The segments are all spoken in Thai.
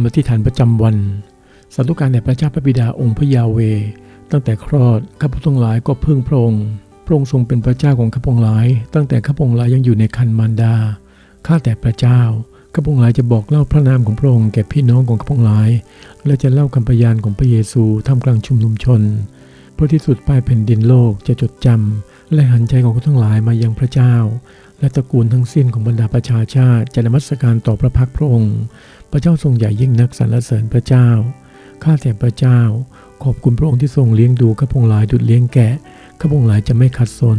ำอธิษฐานประจำวันสาธุการแด่พระเจ้าพระบิดาองค์พระยาเว ตั้งแต่คลอดข้าพเจ้าทั้งหลายก็พึ่งพระองค์พระองค์ทรงเป็นพระเจ้าของข้าพเจ้าทั้งหลาย ตั้งแต่ข้าพเจ้าทั้งหลายยังอยู่ในคันมารดาข้าแต่พระเจ้าข้าพเจ้าทั้งหลายจะบอกเล่าพระนามของพระองค์แก่พี่น้องของข้าพเจ้าทั้งหลาย และจะเล่าคำพยานของพระเยซูท่ามกลางชุมนุมชนเพื่อที่สุดปลายแผ่นดินโลกจะจดจำและหันใจของคนทั้งหลายมายังพระเจ้า และตระกูลทั้งสิ้นของบรรดาประชาชาติจะนมัสการต่อพระพักตร์พระองค์ พระเจ้าทรงใหญ่ยิ่งนักสรรเสริญพระเจ้า ข้าแต่พระเจ้า ขอบคุณพระองค์ที่ทรงเลี้ยงดูข้าพงหลายดุจเลี้ยงแกะข้าพงหลายจะไม่ขัดสน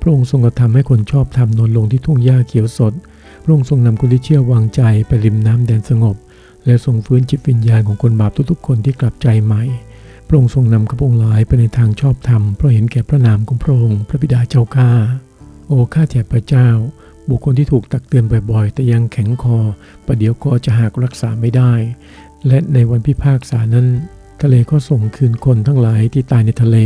พระองค์ทรงกระทำให้คนชอบธรรมนอนลงที่ทุ่งหญ้าเขียวสด พระองค์ทรงนำคนที่เชื่อวางใจไปริมน้ำแดนสงบ และทรงฟื้นจิตวิญญาณของคนบาปทุกๆคนที่กลับใจใหม่ พระองค์ทรงนำข้าพงหลายไปในทางชอบธรรมเพราะเห็นแก่พระนามของพระองค์ พระบิดาเจ้าข้า โอ้ข้าแต่พระเจ้า บุคคลที่ถูกตักเตือนบ่อยๆ แต่ยังแข็งคอ ประเดี๋ยวก็จะหักรักษาไม่ได้ และในวันพิพากษานั้น ทะเลก็ส่งคืนคนทั้งหลายที่ตายในทะเล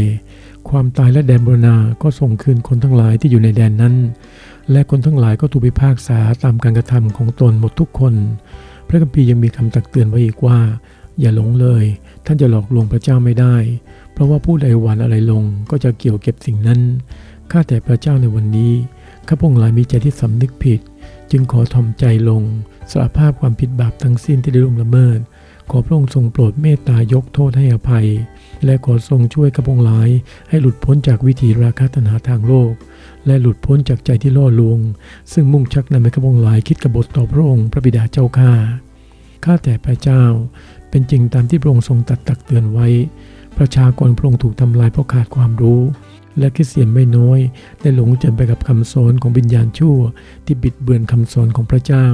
ความตายและแดนบรณาก็ส่งคืนคนทั้งหลายที่อยู่ในแดนนั้น และคนทั้งหลายก็ถูกพิพากษาตามการกระทำของตนหมดทุกคน พระคัมภีร์ยังมีคำตักเตือนไว้อีกว่า อย่าหลงเลย ท่านจะหลอกลวงพระเจ้าไม่ได้ เพราะว่าผู้ใดหวานอะไรลงก็จะเกี่ยวเก็บสิ่งนั้น ข้าแต่พระเจ้าในวันนี้ ข้าพงหลายมีใจที่สำนึกผิด จึงขอทอมใจลงสารภาพความผิดบาปทั้งสิ้นที่ได้ล่วงละเมิด ขอพระองค์ทรงโปรดเมตตายกโทษให้อภัย และขอทรงช่วยข้าพงหลาย ให้หลุดพ้นจากวิถีราคะตัณหาทางโลก และหลุดพ้นจากใจที่ล่อลวง ซึ่งมุ่งชักนำให้ข้าพงหลายคิดกบฏต่อพระองค์พระบิดาเจ้าข้าข้าแต่พระเจ้า เป็นจริงตามที่พระองค์ทรงตัดตักเตือนไว้ ประชากรพระองค์ถูกทำลายเพราะขาดความรู้ และคริสเตียนไม่น้อย ได้หลงจนไปกับคำสอนของวิญญาณชั่ว ที่บิดเบือนคำสอนของพระเจ้า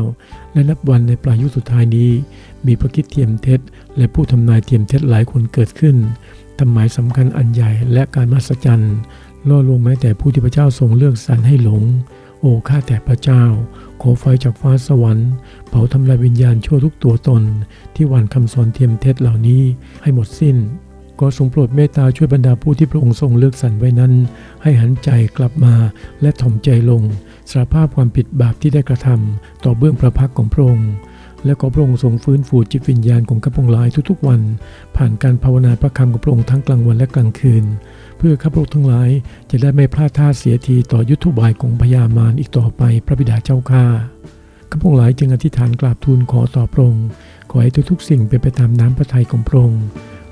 และนับวันในปลายยุคสุดท้ายนี้ มีพระคิดเทียมเท็จ และผู้ทำนายเทียมเท็จหลายคนเกิดขึ้นทำหมายสำคัญอันใหญ่และการมหัศจรรย์ล่อลวงแม้แต่ผู้ที่พระเจ้าทรงเลือกสรรให้หลง โอ้ข้าแต่พระเจ้า ขอไฟจากฟ้าสวรรค์ เผาทำลายวิญญาณชั่วทุกตัวตน ที่หว่านคำสอนเทียมเท็จเหล่านี้ให้หมดสิ้น ก็ทรงโปรดเมตตาช่วยบรรดาผู้ที่พระองค์ทรงเลือกสรรไว้นั้น ให้หันใจกลับมาและถ่อมใจลงสารภาพความผิดบาปที่ได้กระทำต่อเบื้องพระพักของพระองค์และขอพระองค์ทรงฟื้นฟูจิตวิญญาณของข้าพงหลายทุกๆวัน ผ่านการภาวนาพระคำของพระองค์ทั้งกลางวันและกลางคืน เพื่อข้าพระองค์ทั้งหลายจะได้ไม่พลาดท่าเสียทีต่อยุทธบายของพญามารอีกต่อไปพระบิดาเจ้าข้าข้าพงหลายจึงอธิษฐานกราบทูลขอต่อพระองค์ขอให้ทุกๆสิ่งเป็นไปตามน้ำพระทัยของพระองค์